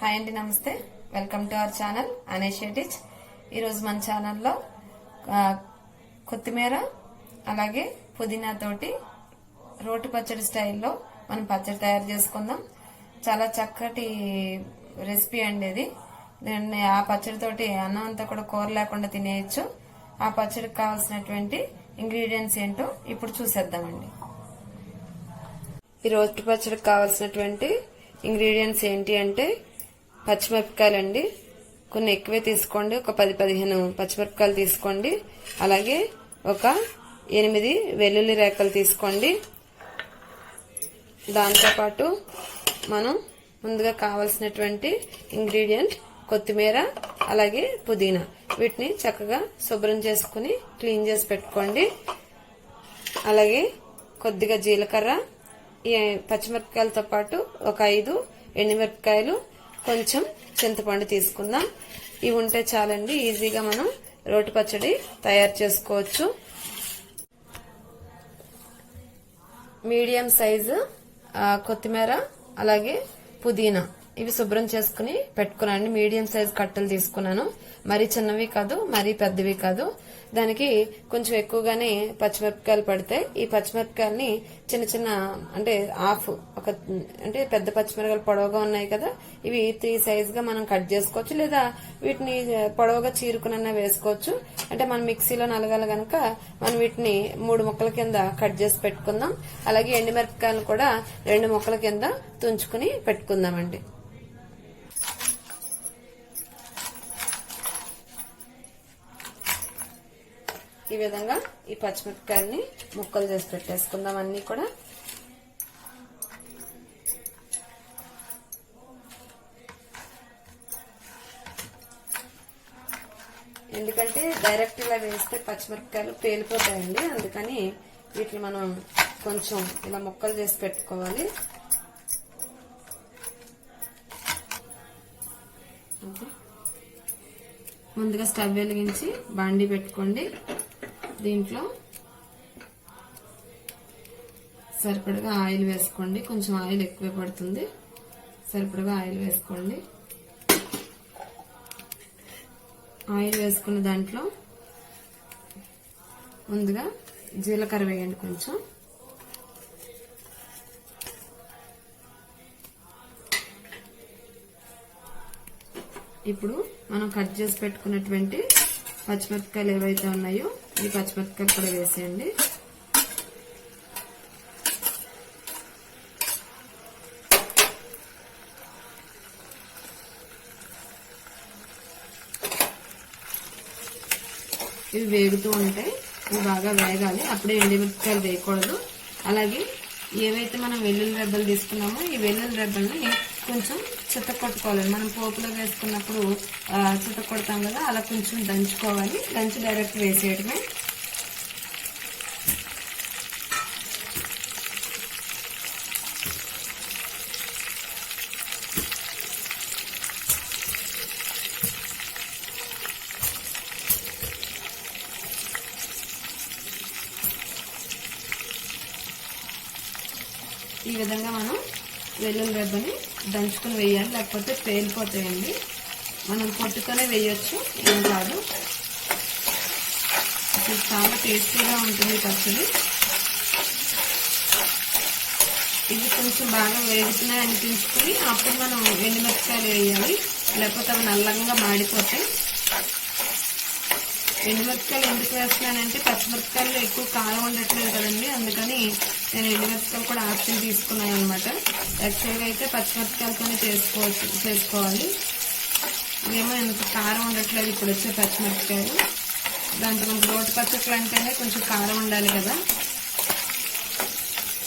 Hi అండి నమస్తే. Welcome to our channel అనేషియటిచ్ ఈరోజు మన ఛానల్లో కొత్తిమీర అలాగే పుదీనా తోటి రోటి పచ్చడి స్టైల్లో మనం పచ్చడి తయారు చేసుకుందాం. చాలా చక్కటి రెసిపీ అండి ఇది. దీన్ని ఆ పచ్చడితోటి అన్నం అంతా కూడా కూర లేకుండా తినేయచ్చు. ఆ పచ్చడికి కావాల్సినటువంటి ఇంగ్రీడియంట్స్ ఏంటో ఇప్పుడు చూసేద్దామండి. ఈ రోటి పచ్చడికి కావాల్సినటువంటి ఇంగ్రీడియంట్స్ ఏంటి అంటే పచ్చిమిరపకాయలండి. కొన్ని ఎక్కువే తీసుకోండి. ఒక పది పదిహేను పచ్చిమిరపకాయలు తీసుకోండి. అలాగే ఒక ఎనిమిది వెల్లుల్లి రేకలు తీసుకోండి. దాంతోపాటు మనం ముందుగా కావలసినటువంటి ఇంగ్రీడియంట్ కొత్తిమీర అలాగే పుదీనా. వీటిని చక్కగా శుభ్రం చేసుకుని క్లీన్ చేసి పెట్టుకోండి. అలాగే కొద్దిగా జీలకర్ర ఈ పచ్చిమిరపకాయలతో పాటు ఒక ఐదు ఎండుమిరపకాయలు కొంచెం చింతపండు తీసుకుందాం. ఇవి ఉంటే చాలండి ఈజీగా మనం రోటి పచ్చడి తయారు చేసుకోవచ్చు. మీడియం సైజు కొత్తిమీర అలాగే పుదీనా. ఇవి శుభ్రం చేసుకుని పెట్టుకున్నాను మీడియం సైజ్ కట్టలు తీసుకున్నాను. మరీ చిన్నవి కాదు మరీ పెద్దవి కాదు. దానికి కొంచెం ఎక్కువగానే పచ్చిమిరపకాయలు పడితే ఈ పచ్చిమిరపకాయలని చిన్న చిన్న అంటే హాఫ్ ఒక అంటే పెద్ద పచ్చిమిరపకాయలు పొడవుగా ఉన్నాయి కదా ఇవి త్రీ సైజ్గా మనం కట్ చేసుకోవచ్చు. లేదా వీటిని పొడవుగా చీరుకునన్నా వేసుకోవచ్చు. అంటే మనం మిక్సీలో నలగాల గనక మనం వీటిని మూడు ముక్కల కింద కట్ చేసి పెట్టుకుందాం. అలాగే ఎండుమిరపకాయలు కూడా రెండు ముక్కల కింద తుంచుకుని పెట్టుకుందామండి. ఈ విధంగా ఈ పచ్చిమిరపకాయల్ని ముక్కలు చేసి పెట్టేసుకుందాం అన్ని కూడా. ఎందుకంటే డైరెక్ట్ ఇలా వేస్తే పచ్చిమిరపకాయలు పేలిపోతాయండి. అందుకని వీటిని మనం కొంచెం ఇలా ముక్కలు చేసి పెట్టుకోవాలి. ముందుగా స్టవ్ వెలిగించి బాండి పెట్టుకోండి. దీంట్లో సరిపడగా ఆయిల్ వేసుకోండి. కొంచెం ఆయిల్ ఎక్కువే పడుతుంది. సరిపడగా ఆయిల్ వేసుకోండి. ఆయిల్ వేసుకున్న దాంట్లో ముందుగా జీలకర్ర వేయండి కొంచెం. ఇప్పుడు మనం కట్ చేసి పెట్టుకున్నటువంటి పచ్చిమిరపకాయలు ఏవైతే ఉన్నాయో ఈ పచ్చిమిరపకాయలు కూడా వేసేయండి. ఇవి వేగుతూ ఉంటాయి. ఇవి బాగా వేగాలి. అప్పుడే ఎండిమిరపకాయలు వేయకూడదు. అలాగే ఏవైతే మనం వెల్లుల్లి రెబ్బలు తీసుకున్నామో ఈ వెల్లుల్లి రెబ్బల్ని కొంచెం చిత్త కొట్టుకోవాలి. మనం పోపులో వేసుకున్నప్పుడు చిత్త కొడతాం కదా అలా కొంచెం దంచుకోవాలి. దంచి డైరెక్ట్ వేసేయడమే. ఈ విధంగా మనం వెల్లుల్లి రెబ్బని దంచుకుని వేయాలి లేకపోతే పేలిపోతాయండి. మనం పొట్టుతోనే వేయచ్చు ఏం కాదు. చాలా టేస్టీగా ఉంటుంది పచ్చడి. ఇవి కొంచెం బాగా వేగుతున్నాయి అనిపించుకుని అప్పుడు మనం ఎండుమిరపకాయలు వేయాలి లేకపోతే అవి నల్లంగా మాడిపోతాయి. ఎండుమిరపకాయలు ఎందుకు వేస్తున్నానంటే పచ్చిమిరపకాయలు ఎక్కువ కారం ఉండట్లేదు కదండి. అందుకని నేను ఎండుమిరపకాయలు కూడా ఆప్షన్ తీసుకున్నాను అనమాట యాక్చువల్గా అయితే పచ్చిమిరపకాయలతోనే చేసుకోవచ్చు చేసుకోవాలి. ఏమో ఎంత కారం ఉండట్లేదు ఇప్పుడు వచ్చే పచ్చిమిరపకాయలు. దాంట్లో మనకి రోటి పచ్చట్లు అంటేనే కొంచెం కారం ఉండాలి కదా.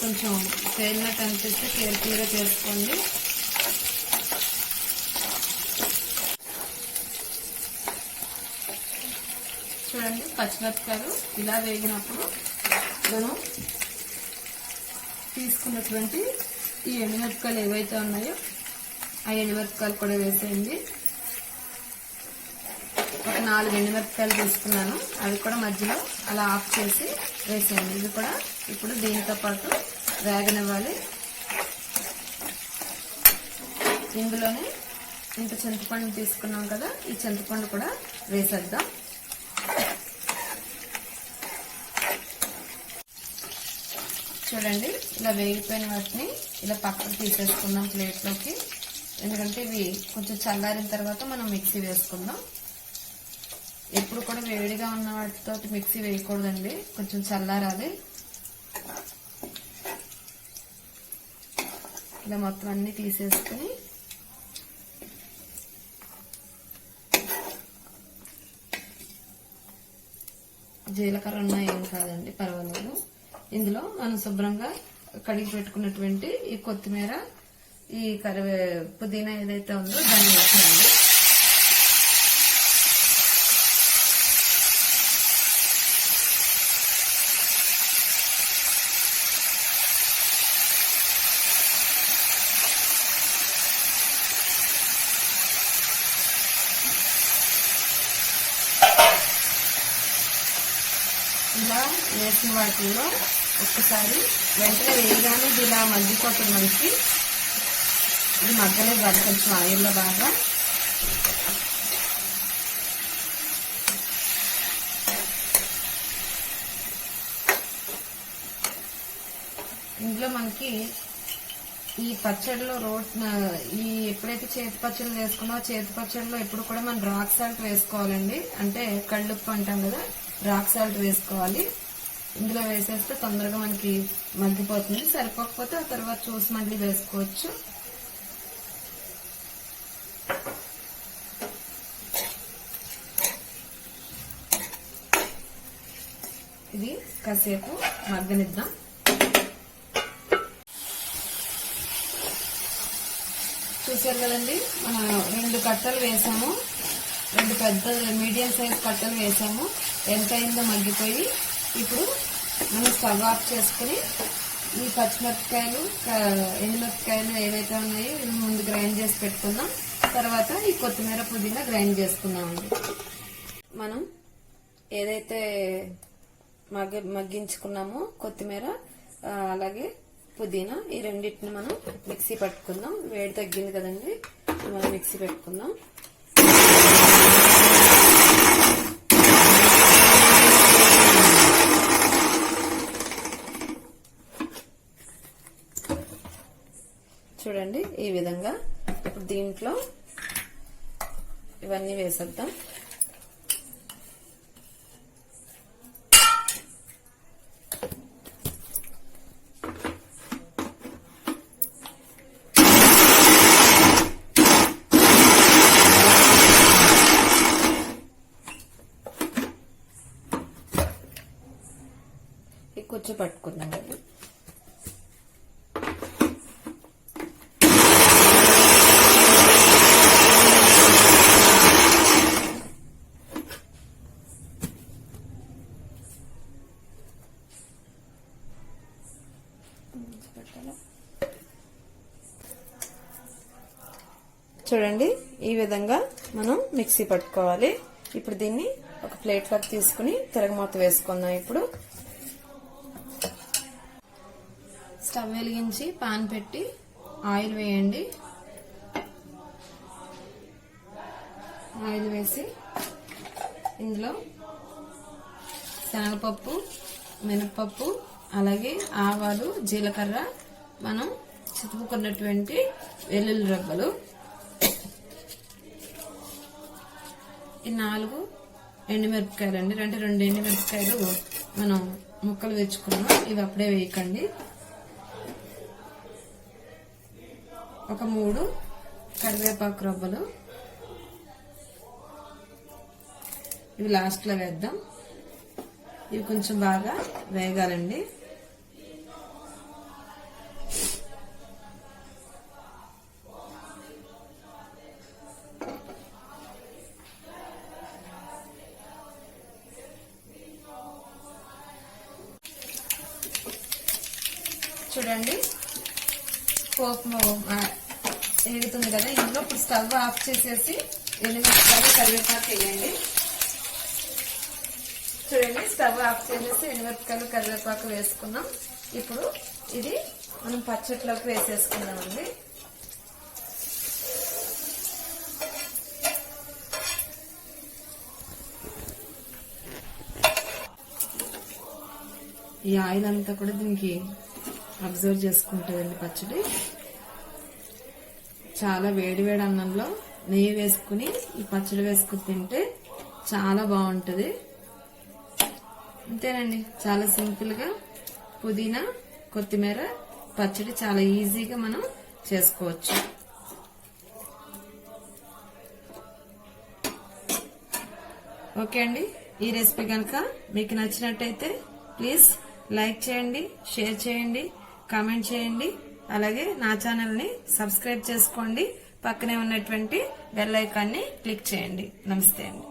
కొంచెం తేలినట్టు అనిపిస్తే కేర్ఫుల్గా చేసుకోండి చూడండి పచ్చిమిరపకాయలు ఇలా వేగినప్పుడు మనం తీసుకున్నటువంటి ఈ ఎండుమిరపకాయలు ఏవైతే ఉన్నాయో ఆ ఎండుమిరపకాయలు కూడా వేసేయండి. ఒక నాలుగు ఎండుమిరపకాయలు తీసుకున్నాను. అవి కూడా మధ్యలో అలా ఆఫ్ చేసి వేసేయండి. ఇది కూడా ఇప్పుడు దీంతో పాటు వేగనివ్వాలి. ఇందులోనే ఇంత చింతపండు తీసుకున్నాం కదా ఈ చింతపండు కూడా వేసేద్దాం. చూడండి ఇలా వేగిపోయిన వాటిని ఇలా పక్కకు తీసేసుకుందాం ప్లేట్లోకి. ఎందుకంటే ఇవి కొంచెం చల్లారిన తర్వాత మనం మిక్సీ వేసుకుందాం. ఎప్పుడు కూడా వేడిగా ఉన్న వాటితో మిక్సీ వేయకూడదండి కొంచెం చల్లారాలి. ఇలా మొత్తం అన్ని తీసేసుకుని జీలకర్ర ఉన్నా ఏం కాదండి పర్వాలేదు. ఇందులో మనం శుభ్రంగా కడిగి పెట్టుకున్నటువంటి ఈ కొత్తిమీర ఈ కరివే పుదీనా ఏదైతే ఉందో దాన్ని వేసేయండి. ఇలా వేసిన వాటిల్లో ఒక్కసారి వెంటనే వేయగానే ఇది ఇలా మగ్గిపోతుంది మనకి. ఇది మగ్గలేదు కాదు కొంచెం ఆయిల్లో బాగా. ఇందులో మనకి ఈ పచ్చడిలో రోట్ ఈ ఎప్పుడైతే చేతి పచ్చళ్ళు వేసుకున్నామో చేతి పచ్చడిలో ఎప్పుడు కూడా మనం రాక్ సాల్ట్ వేసుకోవాలండి. అంటే కళ్ళుప్పు అంటాం కదా రాక్ సాల్ట్ వేసుకోవాలి. ఇందులో వేసేస్తే తొందరగా మనకి మగ్గిపోతుంది. సరిపోకపోతే ఆ తర్వాత చూసి మళ్ళీ వేసుకోవచ్చు. ఇది కాసేపు మగ్గనిద్దాం. చూసారు కదండి మన రెండు కట్టలు వేసాము. రెండు పెద్ద మీడియం సైజ్ కట్టలు వేసాము. ఎంత అయిందో మగ్గిపోయి ఇప్పుడు మనం స్టవ్ ఆఫ్ చేసుకుని ఈ పచ్చిమిరపకాయలు ఎండుమిరపకాయలు ఏవైతే ఉన్నాయో ఇవి ముందు గ్రైండ్ చేసి పెట్టుకుందాం. తర్వాత ఈ కొత్తిమీర పుదీనా గ్రైండ్ చేసుకుందామండి. మనం ఏదైతే మగ్గ మగ్గించుకున్నామో కొత్తిమీర అలాగే పుదీనా ఈ రెండింటిని మనం మిక్సీ పట్టుకుందాం. వేడి తగ్గింది కదండి మనం మిక్సీ పెట్టుకుందాం. చూడండి ఈ విధంగా ఇప్పుడు దీంట్లో ఇవన్నీ వేసేద్దాం. ఈ కూర్చో అండి చూడండి ఈ విధంగా మనం మిక్సీ పట్టుకోవాలి. ఇప్పుడు దీన్ని ఒక ప్లేట్లోకి తీసుకుని తిరగమూత వేసుకుందాం ఇప్పుడు. స్టవ్ వెలిగించి పాన్ పెట్టి ఆయిల్ వేయండి. ఆయిల్ వేసి ఇందులో శనగపప్పు మినపప్పు అలాగే ఆవాలు జీలకర్ర మనం చితుకున్నటువంటి వెల్లుల్లి రబ్బలు ఈ నాలుగు ఎండుమిరపకాయలు అండి అంటే రెండు ఎండుమిరపకాయలు మనం ముక్కలు వేసుకున్నాం ఇవి అప్పుడే వేయకండి. ఒక మూడు కరివేపాకు రొబ్బలు ఇవి లాస్ట్లో వేద్దాం. ఇవి కొంచెం బాగా వేగాలండి. చూడండి. పోపు ఎగుతుంది కదా. ఇందులో ఇప్పుడు స్టవ్ ఆఫ్ చేసేసి ఎనిమిరపకాయలు కరివేపాకు వేయండి. చూడండి స్టవ్ ఆఫ్ చేసేసి ఎనిమిరపకాయలు కరివేపాకు వేసుకున్నాం. ఇప్పుడు ఇది మనం పచ్చట్లోకి వేసేసుకున్నామండి ఈ ఆయిల్ అంతా కూడా దీనికి అబ్జర్వ్ చేసుకుంటుందండి పచ్చడి. చాలా వేడి వేడి అన్నంలో నెయ్యి వేసుకుని ఈ పచ్చడి వేసుకుని తింటే చాలా బాగుంటుంది. అంతేనండి. చాలా సింపుల్గా పుదీనా కొత్తిమీర పచ్చడి చాలా ఈజీగా మనం చేసుకోవచ్చు. ఓకే అండి. ఈ రెసిపీ కనుక మీకు నచ్చినట్టయితే ప్లీజ్ లైక్ చేయండి షేర్ చేయండి. కామెంట్ చేయండి. అలాగే నా ఛానల్ని సబ్స్క్రైబ్ చేసుకోండి. పక్కనే ఉన్నటువంటి బెల్ ఐకాన్ని క్లిక్ చేయండి. నమస్తే అండి.